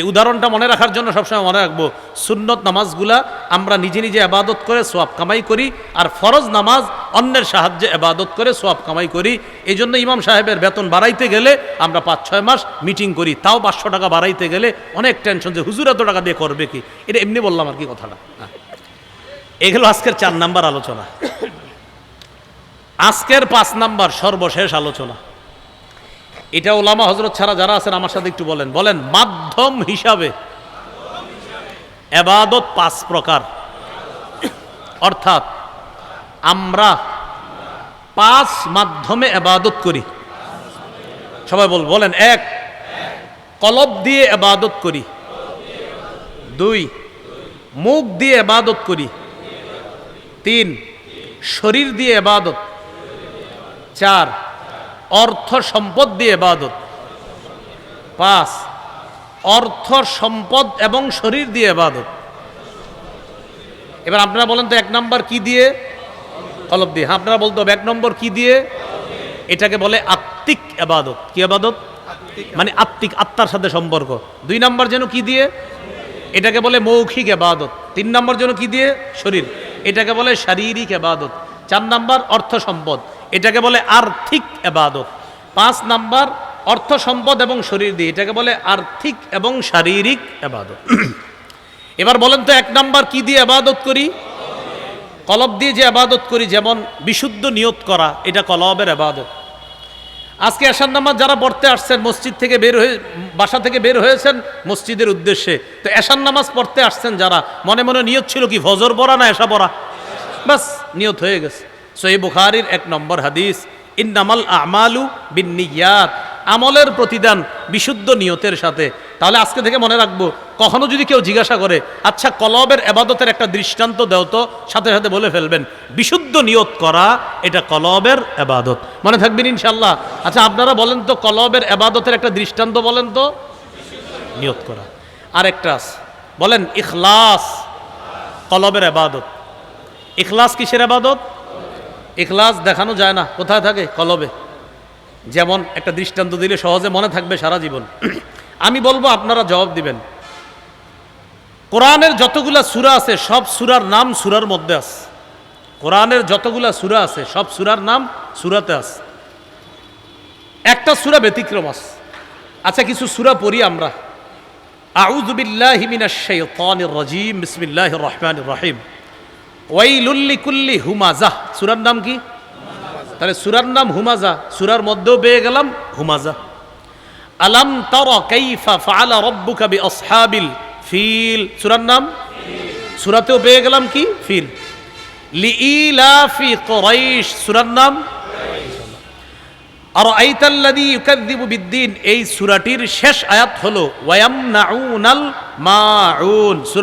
এই উদাহরণটা মনে রাখার জন্য সবসময় মনে রাখব, সুন্নত নামাজগুলা আমরা নিজে নিজে আবাদত করে সোয়াব কামাই করি আর ফরজ নামাজ অন্যের সাহায্যে আবাদত করে সোয়াব কামাই করি। এই জন্য ইমাম সাহেবের বেতন বাড়াইতে গেলে আমরা পাঁচ ছয় মাস মিটিং করি, তাও পাঁচশো টাকা বাড়াইতে গেলে অনেক টেনশন যে হুজুর এত টাকা দিয়ে করবে কি? এটা এমনি বললাম আর কি কথাটা। হ্যাঁ। এগুলো আজকের চার নাম্বার আলোচনা। আজকের পাঁচ নাম্বার সর্বশেষ আলোচনা। এটা ওলামা হজরত ছাড়া যারা আছেন, আমার সাথে একটু বলেন। বলেন, মাধ্যম হিসাবে এবাদত পাঁচ প্রকার। অর্থাৎ, আমরা পাঁচ মাধ্যমে এবাদত করি। সবাই বল, বলেন, এক, কলব দিয়ে এবাদত করি। দুই, মুখ দিয়ে এবাদত করি। তিন, শরীর দিয়ে এবাদত। চার অর্থ সম্পদ দিয়ে এবাদত পাঁচ অর্থ সম্পদ এবং শরীর দিয়ে এবাদত এবার আপনারা বলেন তো এক নম্বর কি দিয়ে? কলব দিয়ে। হ্যাঁ আপনারা বলতে হবে এক নম্বর কি দিয়ে? এটাকে বলে আত্মিক এবাদত কি এবাদত মানে আত্মিক আত্মার সাথে সম্পর্ক। দুই নম্বর যেন কি দিয়ে? এটাকে বলে মৌখিক এবাদত তিন নম্বর যেন কি দিয়ে? শরীর। এটাকে বলে শারীরিক এবাদত চার নাম্বার অর্থ সম্পদ। এটাকে বলে আর্থিক এবাদত পাঁচ নাম্বার, অর্থ সম্পদ এবং শরীর দিয়ে। এটাকে বলে আর্থিক এবং শারীরিক এবাদত এবার বলেন তো এক নাম্বার, কি দিয়ে আবাদত করি? কলব দিয়ে যে আবাদত করি, যেমন বিশুদ্ধ নিয়ত করা, এটা কলবের আবাদত। আজকে এশার নামাজ যারা পড়তে আসছেন, মসজিদ থেকে বের হয়ে, বাসা থেকে বের হয়েছেন মসজিদের উদ্দেশ্যে। তো এশার নামাজ পড়তে আসছেন যারা, মনে মনে নিয়ত ছিল কি, ফজর পড়া না এসা পড়া? বাস নিয়ত হয়ে গেছে। সহি বুখারির এক নম্বর হাদিস, ইন্নামাল আমালু বিনিয়াত আমলের প্রতিদান বিশুদ্ধ নিয়তের সাথে। তাহলে আজকে থেকে মনে রাখব, কখনো যদি কেউ জিজ্ঞাসা করে আচ্ছা কলবের এবাদতের একটা দৃষ্টান্ত দেও তো, সাথে সাথে বলে ফেলবেন, বিশুদ্ধ নিয়ত করা, এটা কলবের এবাদত। মনে থাকবেন ইনশাল্লাহ আচ্ছা আপনারা বলেন তো, কলবের এবাদতের একটা দৃষ্টান্ত বলেন তো? নিয়ত করা। আরেকটা বলেন, ইখলাস, কলবের এবাদত। ইখলাস কিসের আবাদত ইখলাস দেখানো যায় না, কোথায় থাকে? কলবে। যেমন একটা দৃষ্টান্ত দিলে সহজে মনে থাকবে সারা জীবন। আমি বলব আপনারা জবাব দিবেন। কোরআনের যতগুলা সুরা আছে, সব সুরার নাম সুরার মধ্যে আছে। কোরআনের যতগুলা সুরা আছে, সব সুরার নাম সুরাতে আছে। একটা সুরা ব্যতিক্রম আছে। আচ্ছা কিছু সুরা পড়ি আমরা। আউযু বিল্লাহি মিনাশ শাইতানির রাজিম, বিসমিল্লাহির রহমানির রহিম। ওয়াইলুল্লি কুল্লি হুমাজা সুরার নাম কি? তাহলে সুরার নাম হুমাজা সুরার মধ্যেও পেয়ে গেলাম হুমাজা আলাম তর কাইফা ফাআলা রব্বুকা বিআসহাবিল ফিল। সুরার নাম? সুরাতেও পেয়ে গেলাম কি? ফিল। লিইলাফি কুরাইশ। সুরার নাম? আর আইতাল্লাদি ইউকাদ্দিবু বিদ্দিন। এই সুরাটির শেষ আয়াত হলো, ওয়ায়ামনাউনাল মাউন।